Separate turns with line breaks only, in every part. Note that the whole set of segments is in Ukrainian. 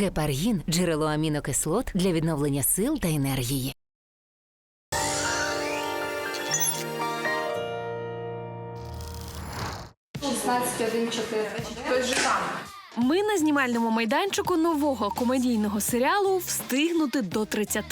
Гепаргін джерело амінокислот для відновлення сил та енергії.
Ми на знімальному майданчику нового комедійного серіалу Встигнути до 30.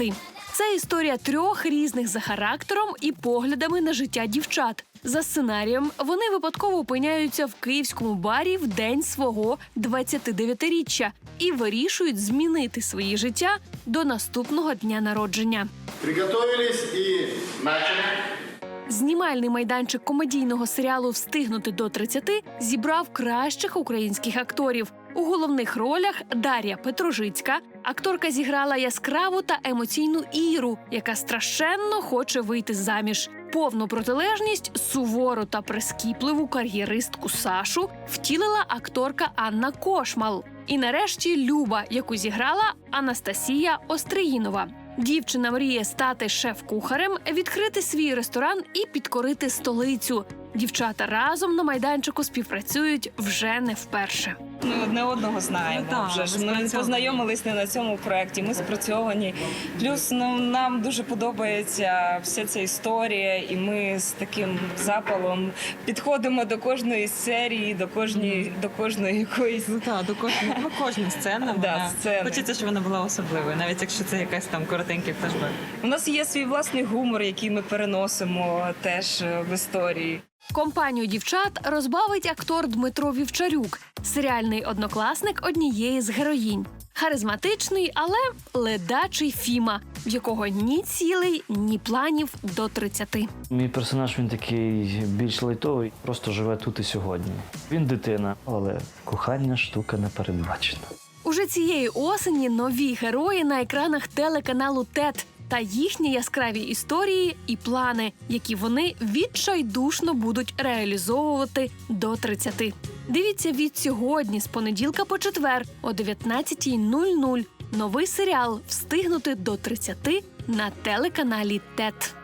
Це історія трьох різних за характером і поглядами на життя дівчат. За сценарієм вони випадково опиняються в київському барі в день свого 29-річчя і вирішують змінити своє життя до наступного дня народження.
Приготовились и начали.
Знімальний майданчик комедійного серіалу Встигнути до 30 зібрав кращих українських акторів. У головних ролях Дар'я Петрожицька. Акторка зіграла яскраву та емоційну Іру, яка страшенно хоче вийти заміж. Повну протилежність сувору та прискіпливу кар'єристку Сашу втілила акторка Анна Кошмал. І нарешті Люба, яку зіграла Анастасія Остриїнова. Дівчина мріє стати шеф-кухарем, відкрити свій ресторан і підкорити столицю. Дівчата разом на майданчику співпрацюють вже не вперше.
Ми одне одного знаємо.
Ну, так,
вже ж
ми
ми познайомились не на цьому проєкті. Ми спрацьовані. Плюс ну, нам дуже подобається вся ця історія, і ми з таким запалом підходимо до кожної серії, до кожної, до кожної якоїсь.
Ну так, до кожної, ну, кожна сцена.
Да, сцени.
Хочеться, щоб вона була особливою, навіть якщо це якась там коротенький флешбек.
У нас є свій власний гумор, який ми переносимо теж е, в історії.
Компанію дівчат розбавить актор Дмитро Вівчарюк, серіальний однокласник однієї з героїнь. Харизматичний, але ледачий Фіма, в якого ні цілей, ні планів до 30.
Мій персонаж він такий більш лайтовий, просто живе тут і сьогодні. Він дитина, але кохання штука непередбачена.
Уже цієї осені нові герої на екранах телеканалу ТЕТ та їхні яскраві історії і плани, які вони відчайдушно будуть реалізовувати до 30. Дивіться від сьогодні, з понеділка по четвер, о 19.00. Новий серіал Встигнути до 30 на телеканалі ТЕТ.